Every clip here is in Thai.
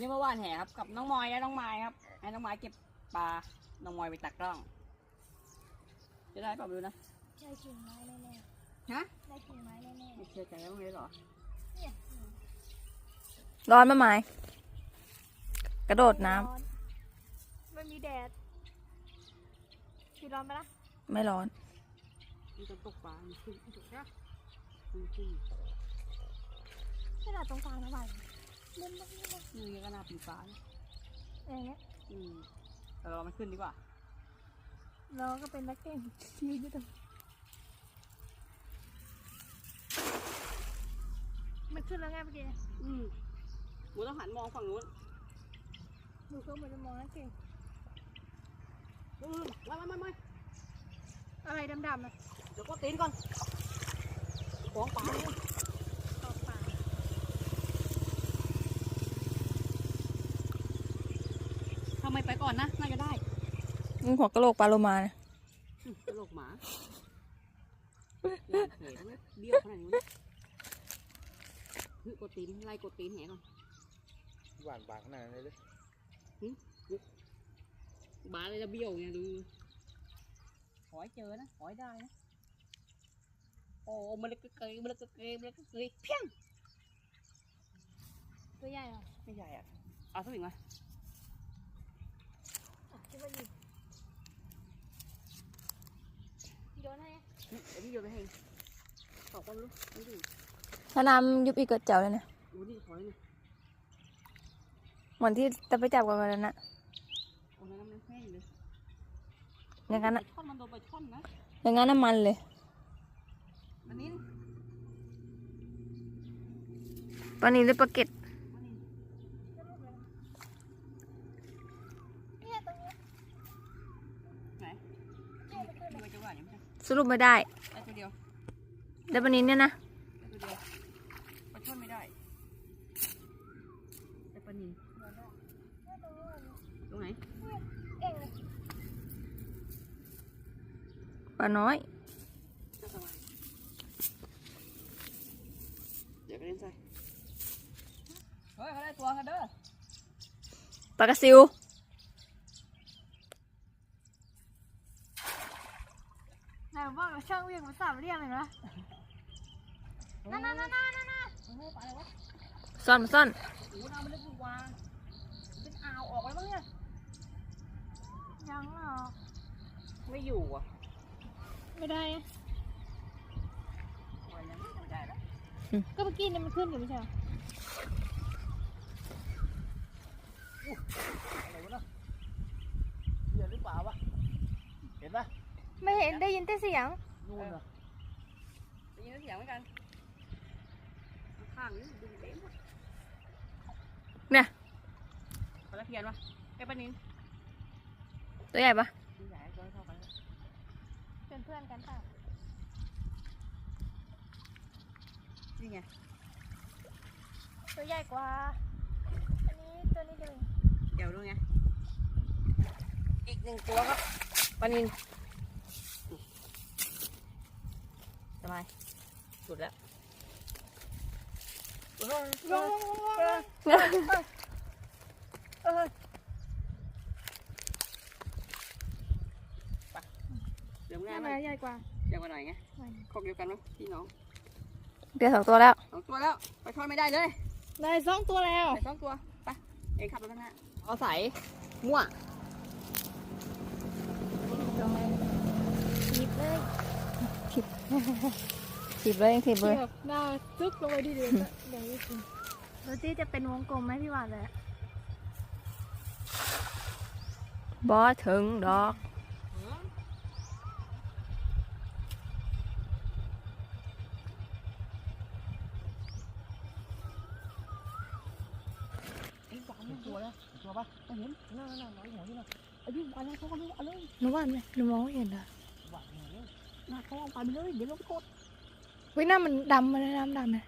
นี้มาว่านแหครับกับน้องมอยและน้องไม้ครับ ให้น้องไม้เก็บปลา น้องมอยไปตักกล้อง จะได้เปล่าไม่รู้นะ ได้กิ่งไม้แน่ฮะๆได้กิ่งไม้แน่ไม่เชื่อใจบ้างเลยเหรอ ๆเนี่ยร้อนมะไม้กระโดดน้ำร้อนมันมีแดดพี่ร้อนไหมล่ะไม่ร้อน มันจะตกปลามันขึ้นมันตกนะมันขึ้น ขนาดตรงกลางนะบ่ายเล่ นมากนี่นะนี่ก็น่าปีฟ้านะอย่างเงี้ยอืมแต่เรามันขึ้นดีกว่า เราก็เป็นนักเก่งยืนอยู่ตรงมันขึ้นแล้วไงเมื่อกี้อืมหนูต้องหันมองฝั่งนู้นหนูก็เหมือนจะมองนักเก่งอืมไม่ไม่ไม่ไม่อะไรดำๆนะเดี๋ยวก็ตีนก่อนของปลาเลย ตอกปาก ทำไมไปก่อนนะ น่าจะได้นี่หัวกะโหลกปลาโลมานะอืมกระโหลกหมาเห็นไหมเบี้ยวขนาดนี้วะเฮ้ยกดตีนไล่กดตีนแหก่อนหวานบางขนาดนั้นเลยบาเลยจะเบี้ยวเนี่ยดูขอให้เจอนะขอให้ได้นะโอ้มันเลยกระเกยมันเลยกระเกยมันเลยกระเกยเพี้ยงตัวใหญ่เหรอไม่ใหญ่อะเอาสักหนึ่งมา อะคิดว่าหยิบโยนให้ เดี๋ยวพี่โยนไปให้ตอกก็รู้ไม่ดู ถ้าน้ำยุบอีกก็เจ๋วเลยนะดูนี่ขอให้หน่อยเหมือนที่จะไปจับกันวันนั้นนะโอ้ยน้ำมันแห้งเลยอย่างนั้นปลาอะช่อนมันโดนปลาช่อนนะอย่างนั้นน้ำมันเลยมันนี่ปลานิลหรือปลาเก็ดมันนี่เนี่ยตรงเนี้ยไหนเนี่ยมันขึ้นดูไปจังหวะนี้ไม่ใช่สรุปไม่ได้ ได้ตัวเดียวได้ปลานิลเนี่ยนะได้ตัวเดียวปลาช่อนไม่ได้แต่ปลานินเนี่ยตรงนี้มันตรงไหนเก่งเลยปลาน้อยน่าสบายเดี๋ยวไปเล่นใส่เฮ้ยเขาได้ตัวกันเด้อปลากระซิว ไหนบอกว่าช่างเวียงมันสามเหลี่ยมเลยนะนั่นนั่นนั่นนั่นนั่นโอ้โหปลาอะไรวะซ่อนมาซ่อนโอ้โหน้ำมันลึกกว่าเป็นอ่าวออกแล้วมั้งเนี่ยยังหรอไม่อยู่อะไม่ได้อะวันนี้ไม่ได้แล้วก็เมื่อกี้เนี่ยมันขึ้นอยู่ไม่ใช่เหรออะไรวะเนาะเหี้ยหรือเปล่าวะเห็นปะ ไม่เห็นได้ยินแต่เสียง นู่นน่ะได้ยินเสียงเหมือนกัน ข้างนี้ดูเต็มหมดเนี่ย ปลาตะเพียนวะไอ้ปลานินตัวใหญ่ปะไม่ใหญ่ตัวเท่ากันเป็นเพื่อนกันเปล่านี่ไง ตัวใหญ่กว่า อันนี้ตัวนี้เดียวเองเดี๋ยวดูไง อีกหนึ่งตัวครับปลานิน สบายสุดแล้วเออเออเออเออไปเดี๋ยวหง่าน้ายไหมไม้ใหญ่กว่าเดี๋ยวมาหน่อยไงคอกเดียวกันไหมพี่น้องเดี๋ยวสองตัวแล้วสองตัวแล้ว ไปทอดไม่ได้เลย ได้สองตัวแล้วใส่สองตัว ไป เองขับรถข้างหน้าเอาใส่มั่วหยิบเลย ถีบเลยถีบเลยเทียบหน้าซึกลงไปดีเดียวอย่างนี้จริงโรตี้จะเป็นวงกลมไหมพี่หวานเลยบอถึงดอกเองวางตัวแล้วตัวปะไม่เห็นน่าน่าน้อยหัวนี่นะอายุวันนี้เขาก็รู้เอาเลยหนูว่าไหมหนูมองไม่เห็นอะวางหัว เลยน่าเขาเอาไปเลยเดี๋ยวเราไปกดเฮ้ยหน้ามันดำมันดำดำเล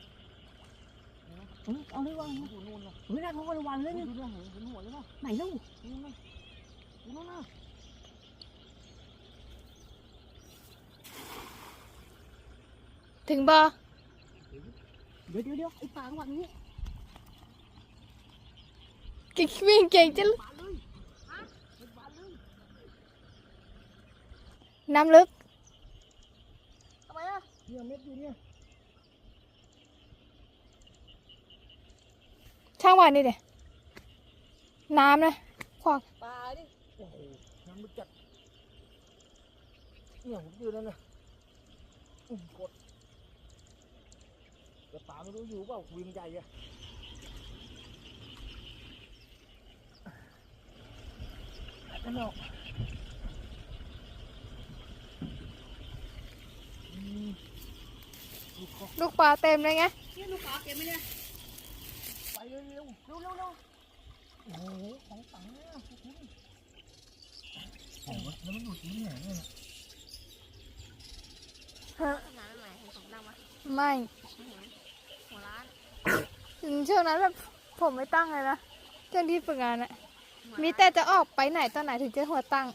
เนี่ยเม็ดอยู่เนี่ยช่างหวานนี่เดี๋ยน้ำนะขวากปลาดิโอ้โหน้ำลึกจัดเนี่ยผมยืนแล้วนะอื้อกดแต่ป่าไม่รู้อยู่เปล่าวิงใหญ่อะอันนอกอืมดูเขา ลูกปลาเต็มเลยไงนี่ลูกปลาเก็บไหมเนี่ยไปเร็วเร็วเร็วเร็วเร็วโอ้โหของตังเนี่ยทุกคนโอ้โหแล้วมันอยู่ที่ไหนเนี่ยหนาไหนเห็นของดำปะไม่หัวร้านถึงช่วงนั้นแบบผมไม่ตั้งเลยนะช่วงที่ฝึกงานอะมีแต่จะออกไปไหนตอนไหนถึงจะหัวตั้ง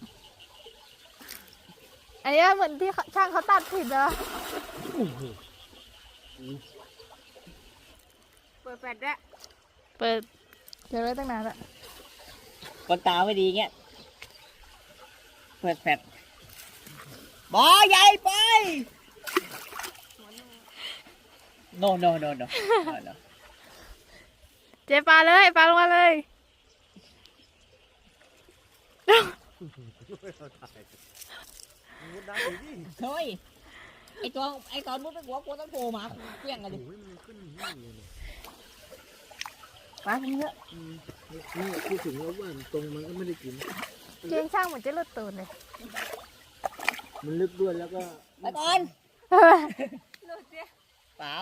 อันนี้เหมือนที่เขาช่างเขาตัดผิดแล้วโอ้โห เปิดแฟลชด้วยเปิดเดี๋ยวไว้ตั้งนานละคนตาไม่ดีเงี้ย เปิดแฟลชบอใหญ่ไป no no no no no no เจ๊ปลาเลยปลาลงมาเลย มุดน้ำอยู่ดิ เฮ้ย ไอตัวไอตอนมุดไปหัวกูต้องโผล่มาเปี้ยงกันดิโอ้ยมันขึ้นนี่เลยเนี่ยปลาพวกนี้อืมนี่พูดถึงแล้วว่าตรงมันก็ไม่ได้กิน เจ๊ช่างเหมือนจะลุดตูนเลยมันลึกด้วยแล้วก็ไปตอนลดเนี่ยเปล่า